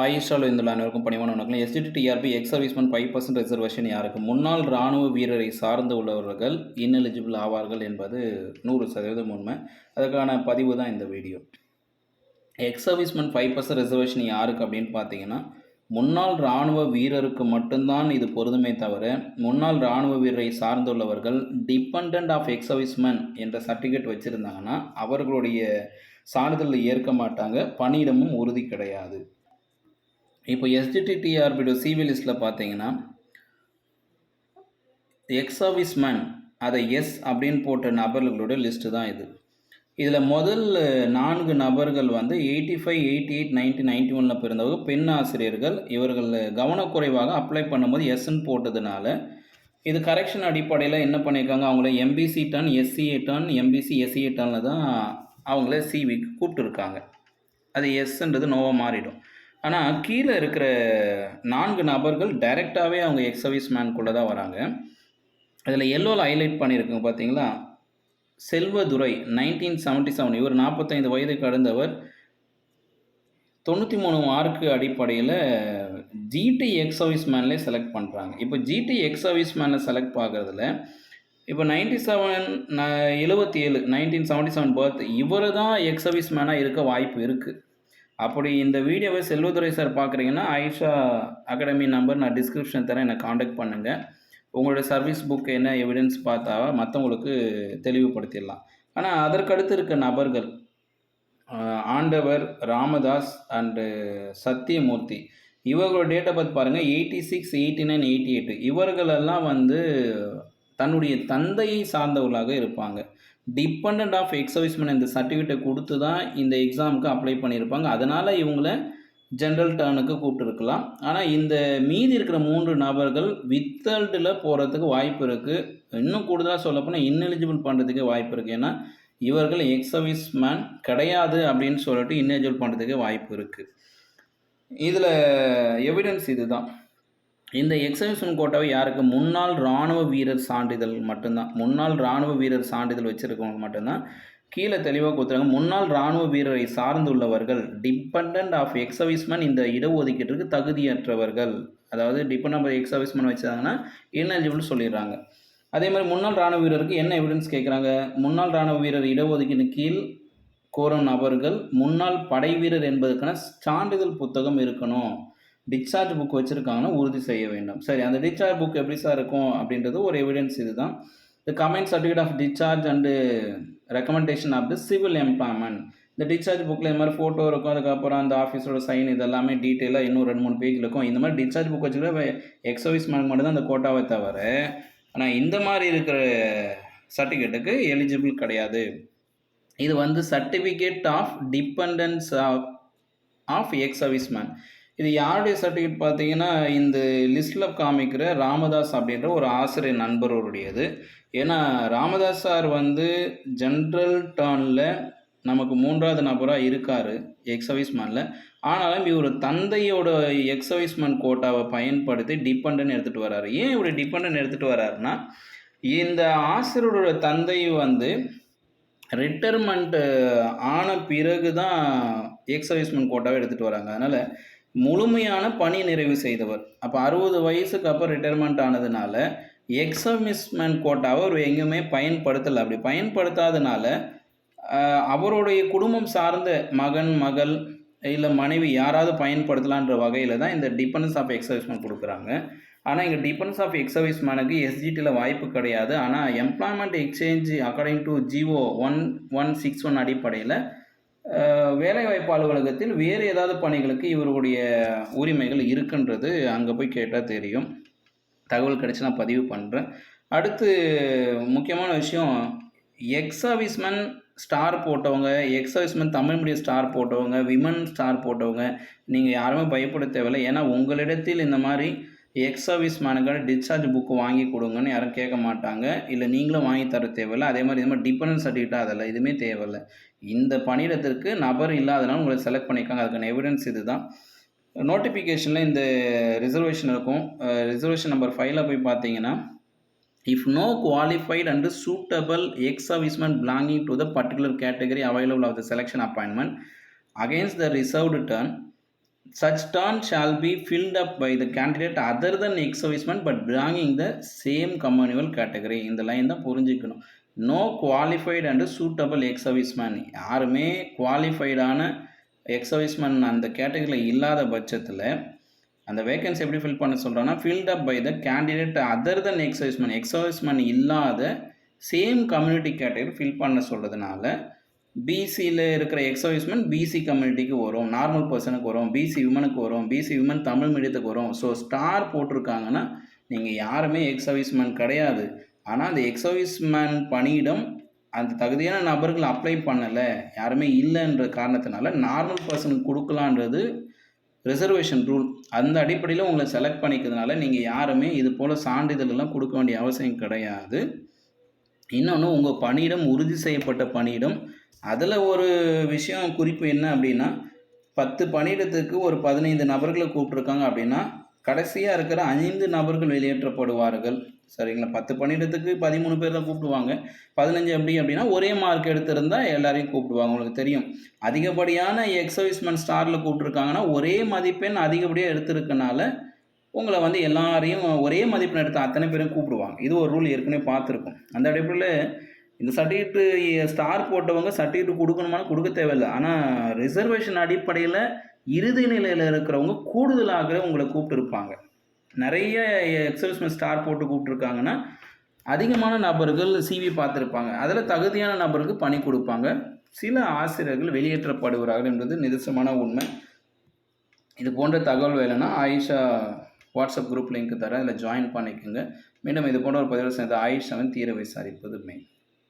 ஆயிஷால் இந்த அனைவருக்கும் பணிவான வணக்கம் STD TRB ex serviceman five percent reservation யாருக்கு? முன்னாள் இராணுவ வீரரை சார்ந்து உள்ளவர்கள் இன்எலிஜிபிள் ஆவார்கள் என்பது நூறு சதவீதம் உண்மை. அதுக்கான பதிவு தான் இந்த video. Ex serviceman five percent reservation யாருக்கு அப்படின்னு பார்த்தீங்கன்னா முன்னாள் இராணுவ வீரருக்கு மட்டும்தான் இது பொருதுமே தவிர முன்னாள் இராணுவ வீரரை சார்ந்துள்ளவர்கள் டிபெண்ட் ஆஃப் எக்ஸ் சர்வீஸ்மேன் என்ற சர்டிஃபிகேட் வச்சுருந்தாங்கன்னா அவர்களுடைய சான்றிதழில் ஏற்க மாட்டாங்க பணியிடமும் உறுதி கிடையாது. இப்போ எஸ்டிடி டிஆர்பியோட சிவி லிஸ்ட்டில் பார்த்தீங்கன்னா எக்ஸ் சர்வீஸ்மேன் அதை எஸ் அப்படின்னு போட்ட நபர்களோட லிஸ்ட்டு தான் இது. இதில் முதல் நான்கு நபர்கள் வந்து eighty five eighty eight ninety ninety ஒனில் பிறந்தவங்க பெண் ஆசிரியர்கள். இவர்கள் கவனக்குறைவாக அப்ளை பண்ணும்போது எஸ்ன்னு போட்டதுனால இது கரெக்ஷன் அடிப்படையில் என்ன பண்ணியிருக்காங்க அவங்கள MBC turn SCA turn MBC SCA டனில் தான் அவங்கள சிவிக்கு கூப்பிட்டுருக்காங்க. அது எஸ்ன்றது நோவாக மாறிடும். ஆனால் கீழே இருக்கிற நான்கு நபர்கள் டைரெக்டாகவே அவங்க எக்ஸ் சர்வீஸ் மேன்குள்ளே தான் வராங்க. அதில் எல்லோவில் ஹைலைட் பண்ணியிருக்குங்க பார்த்தீங்களா செல்வதுரை நைன்டீன் செவன்ட்டி செவன் இவர் நாற்பத்தைந்து வயது கடந்தவர் தொண்ணூற்றி மூணு மார்க்கு அடிப்படையில் ஜிடி எக்ஸ் சர்வீஸ் மேன்லேயே செலக்ட் பண்ணுறாங்க இப்போ ஜிடி எக்ஸ் சர்வீஸ் மேனில் செலக்ட் பார்க்குறதுல இப்போ நைன்டி செவன் எழுபத்தி ஏழு நைன்டீன் செவன்ட்டி செவன் பர்த் இவர் தான் எக்ஸ் சர்வீஸ் மேனாக இருக்க வாய்ப்பு இருக்குது அப்படி இந்த வீடியோவை செல்வதுரை சார் பார்க்குறீங்கன்னா ஆயிஷா அகாடமி நம்பர் நான் டிஸ்கிரிப்ஷன் தரேன் என்னை காண்டாக்ட் பண்ணுங்கள் உங்களுடைய சர்வீஸ் புக் என்ன எவிடன்ஸ் பார்த்தா மற்றவங்களுக்கு தெளிவுபடுத்திடலாம். ஆனால் அதற்கடுத்து இருக்க நபர்கள் ஆண்டவர் ராமதாஸ் அண்டு சத்தியமூர்த்தி இவர்களோட டேட் ஆஃப் பர்த் பாருங்கள் eighty six eighty nine eighty eight இவர்களெல்லாம் வந்து தன்னுடைய தந்தையை சார்ந்தவர்களாக இருப்பாங்க. டிபெண்ட் ஆஃப் எக்ஸ் சர்வீஸ்மேன் இந்த சர்டிஃபிகேட்டை கொடுத்து தான் இந்த எக்ஸாமுக்கு அப்ளை பண்ணியிருப்பாங்க. அதனால் இவங்கள ஜென்ரல் டர்னுக்கு கூப்பிட்டுருக்கலாம். ஆனால் இந்த மீதி இருக்கிற மூன்று நபர்கள் வித்தல்டில் போகிறதுக்கு வாய்ப்பு இருக்குது இன்னும் கூடுதலாக சொல்லப்போனால் இன்னெலிஜிபிள் பண்ணுறதுக்கு வாய்ப்பு இருக்குது ஏன்னா இவர்கள் எக்ஸ் சர்வீஸ் மேன் கிடையாது அப்படின்னு சொல்லிட்டு இன்னெலிஜிபிள் பண்ணுறதுக்கு வாய்ப்பு இருக்குது இதில் எவிடன்ஸ் இதுதான். இந்த எக்ஸபிஷன் கோட்டாவை யாருக்கு? முன்னாள் இராணுவ வீரர் சான்றிதழ் மட்டும்தான். முன்னாள் இராணுவ வீரர் சான்றிதழ் வச்சுருக்கவங்க மட்டும்தான். கீழே தெளிவாக கொடுத்துருங்க முன்னாள் இராணுவ வீரரை சார்ந்துள்ளவர்கள் டிபெண்ட் ஆஃப் எக்ஸ் சர்வீஸ்மேன் இந்த இடஒதுக்கீட்டிற்கு தகுதியற்றவர்கள். அதாவது டிபெண்ட் ஆஃப் எக்ஸ் சர்வீஸ்மேன் வச்சாங்கன்னா இன்எலிஜிபிள் சொல்லிடுறாங்க. அதே மாதிரி முன்னாள் இராணுவ வீரருக்கு என்ன எவிடன்ஸ் கேட்குறாங்க? முன்னாள் இராணுவ வீரர் இடஒதுக்கீடு கீழ் கோரும் நபர்கள் முன்னாள் படை வீரர் என்பதற்கான சான்றிதழ் புத்தகம் இருக்கணும். டிஸ்சார்ஜ் புக் வச்சுருக்காங்கன்னா உறுதி செய்ய வேண்டும். சரி அந்த டிஸ்சார்ஜ் புக் எப்படி சார் இருக்கும் அப்படின்றது ஒரு எவிடன்ஸ் இதுதான். The comment certificate of discharge and recommendation of the civil employment இந்த டிஸ்சார்ஜ் புக்கில் இந்த மாதிரி ஃபோட்டோ இருக்கும் அதுக்கப்புறம் அந்த ஆஃபீஸோட சைன் இதெல்லாமே டீட்டெயிலாக இன்னும் ரெண்டு மூணு பேஜில் இருக்கும். இந்த மாதிரி டிஸ்சார்ஜ் புக் வச்சுக்கிற எக்ஸ் சர்வீஸ் மேன் மட்டும் தான் அந்த கோட்டாவை தவிர ஆனால் இந்த மாதிரி இருக்கிற சர்டிஃபிகேட்டுக்கு எலிஜிபிள் கிடையாது. இது வந்து certificate of dependence of of ex service man இது யாருடைய சர்டிஃபிகேட் பார்த்தீங்கன்னா இந்த லிஸ்ட்டில் காமிக்கிற ராமதாஸ் அப்படின்ற ஒரு ஆசிரியர் நண்பருடையது. ஏன்னா ராமதாஸ் சார் வந்து ஜென்ரல் டர்னில் நமக்கு மூன்றாவது நபராக இருக்கார் எக்ஸ் சர்வீஸ்மேனில் ஆனாலும் இவர் தந்தையோட எக்ஸ் சர்வீஸ்மேன் கோட்டாவை பயன்படுத்தி டிபெண்டன் எடுத்துகிட்டு வராரு ஏன் இவர் டிபெண்டன் எடுத்துகிட்டு வராருன்னா இந்த ஆசிரியரோட தந்தை வந்து ரிட்டைர்மெண்ட் ஆன பிறகு தான் எக்ஸ் சர்வீஸ்மேன் கோட்டாவை எடுத்துகிட்டு வராங்க. அதனால் முழுமையான பணி நிறைவு செய்தவர். அப்போ அறுபது வயசுக்கு அப்புறம் ரிட்டைர்மெண்ட் ஆனதுனால எக்ஸமிஸ்மெண்ட் கோட்டாவை அவர் எங்கேயுமே பயன்படுத்தலை. அப்படி பயன்படுத்தாதனால அவருடைய குடும்பம் சார்ந்த மகன் மகள் இல்லை மனைவி யாராவது பயன்படுத்தலான்ற வகையில் தான் இந்த டிபெண்டன்ஸ் ஆஃப் எக்ஸர்விஸ்மேன் கொடுக்குறாங்க. ஆனால் இங்கே டிபெண்டன்ஸ் ஆஃப் எக்ஸர்விஸ்மேனுக்கு எஸ்ஜிடியில் வாய்ப்பு கிடையாது. ஆனால் employment exchange according to GO one one six one அடிப்படையில் வேலைவாய்ப்பு அலுவலகத்தில் வேறு ஏதாவது பணிகளுக்கு இவருடைய உரிமைகள் இருக்குன்றது அங்கே போய் கேட்டால் தெரியும். தகவல் கிடச்சி நான் பதிவு பண்ணுறேன் அடுத்து முக்கியமான விஷயம் எக்ஸ் சர்வீஸ்மேன் ஸ்டார் போட்டவங்க ex serviceman Tamil medium star போட்டவங்க விமன் ஸ்டார் போட்டவங்க நீங்கள் யாருமே பயப்பட தேவையில்லை. ஏன்னா உங்களிடத்தில் இந்த மாதிரி எக்ஸ் சர்வீஸ் மேனுக்கான டிஸ்சார்ஜ் புக்கு வாங்கி கொடுங்கன்னு யாரும் கேட்க மாட்டாங்க. இல்லை நீங்களும் வாங்கி தர தேவையில்லை. அதே மாதிரி இது மாதிரி டிபெண்டன்ஸ் சர்டிஃபிகேட் அதில் எதுவுமே தேவையில்லை. இந்த பணியிடத்திற்கு நபர் இல்லாதனால உங்களை செலக்ட் பண்ணியிருக்காங்க. அதுக்கான எவிடன்ஸ் இது தான் நோட்டிஃபிகேஷனில் இந்த ரிசர்வேஷன் இருக்கும். ரிசர்வேஷன் நம்பர் ஃபைவ்ல போய் பார்த்தீங்கன்னா if no qualified and suitable ex serviceman belonging to the particular category available of the selection appointment against the reserved turn such turn shall be filled up by the candidate other than ex-serviceman but belonging the same communal category. இந்த line தான் புரிஞ்சுக்கணும். No qualified and suitable ex serviceman யாருமே குவாலிஃபைடான ex-servicemen அந்த கேட்டகரியில் இல்லாத பட்சத்தில் அந்த வேகன்சி எப்படி ஃபில் பண்ண சொல்கிறோன்னா filled up by the candidate other than ex serviceman ex serviceman இல்லாத சேம் கம்யூனிட்டி கேட்டகரி ஃபில் பண்ண சொல்கிறதுனால பிசியில் இருக்கிற எக்ஸர்வீஸ்மெண்ட் பிசி கம்யூனிட்டிக்கு வரும். நார்மல் பர்சனுக்கு வரும். பிசி விமனுக்கு வரும். பிசி விமன் தமிழ் மீடியத்துக்கு வரும். ஸோ ஸ்டார் போட்டிருக்காங்கன்னா நீங்கள் யாருமே எக்ஸர்வீஸ்மேன் கிடையாது. ஆனால் அந்த எக்ஸர்வீஸ்மேன் பணியிடம் அந்த தகுதியான நபர்கள் அப்ளை பண்ணலை. யாருமே இல்லைன்ற காரணத்தினால நார்மல் பர்சனுக்கு கொடுக்கலான்றது ரிசர்வேஷன் ரூல் அந்த அடிப்படையில் உங்களை செலக்ட் பண்ணிக்கிறதுனால நீங்கள் யாருமே இது போல் சான்றிதழெல்லாம் கொடுக்க வேண்டிய அவசியம் கிடையாது. இன்னொன்று உங்கள் பணியிடம் உறுதி செய்யப்பட்ட பணியிடம் அதில் ஒரு விஷயம் குறிப்பு என்ன அப்படின்னா பத்து பணியிடத்துக்கு ஒரு பதினைந்து நபர்களை கூப்பிட்ருக்காங்க அப்படின்னா கடைசியாக இருக்கிற ஐந்து நபர்கள் வெளியேற்றப்படுவார்கள். சரிங்களா? பத்து பணியிடத்துக்கு பதிமூணு பேர் தான் கூப்பிடுவாங்க. பதினஞ்சு அப்படி அப்படின்னா ஒரே மார்க் எடுத்திருந்தால் எல்லாரையும் கூப்பிடுவாங்க. உங்களுக்கு தெரியும். அதிகப்படியான எக்ஸர்வீஸ்மெண்ட் ஸ்டாரில் கூப்பிட்ருக்காங்கன்னா ஒரே மதிப்பெண் அதிகப்படியாக எடுத்திருக்கனால உங்களை வந்து எல்லாரையும் ஒரே மதிப்பெண் எடுத்த அத்தனை பேரும் கூப்பிடுவாங்க. இது ஒரு ரூல் ஏற்கனவே பார்த்துருக்கோம். அந்த அடிப்படையில் இந்த சர்டிஃபிகேட்டு ஸ்டார் போட்டவங்க சர்டிஃபிகேட் கொடுக்கணுமானு கொடுக்க தேவையில்லை. ஆனால் ரிசர்வேஷன் அடிப்படையில் இறுதி நிலையில் இருக்கிறவங்க கூடுதலாக உங்களை கூப்பிட்டுருப்பாங்க. நிறைய எக்ஸர்விஸ்மெண்ட் ஸ்டார் போட்டு கூப்பிட்ருக்காங்கன்னா அதிகமான நபர்கள் சிவி பார்த்துருப்பாங்க. அதில் தகுதியான நபருக்கு பணி கொடுப்பாங்க. சில ஆசிரியர்கள் வெளியேற்றப்படுகிறார்கள் என்பது நிதர்சனமான உண்மை. இது போன்ற தகவல் வேலைன்னா ஆயிஷா வாட்ஸ்அப் குரூப் லிங்க் தரேன். அதில் ஜாயின் பண்ணிக்கோங்க. மீண்டும் இது போன்ற ஒரு பதிவு செய்த ஆயிஷாவின் தீர விசாரிப்பது மெயின்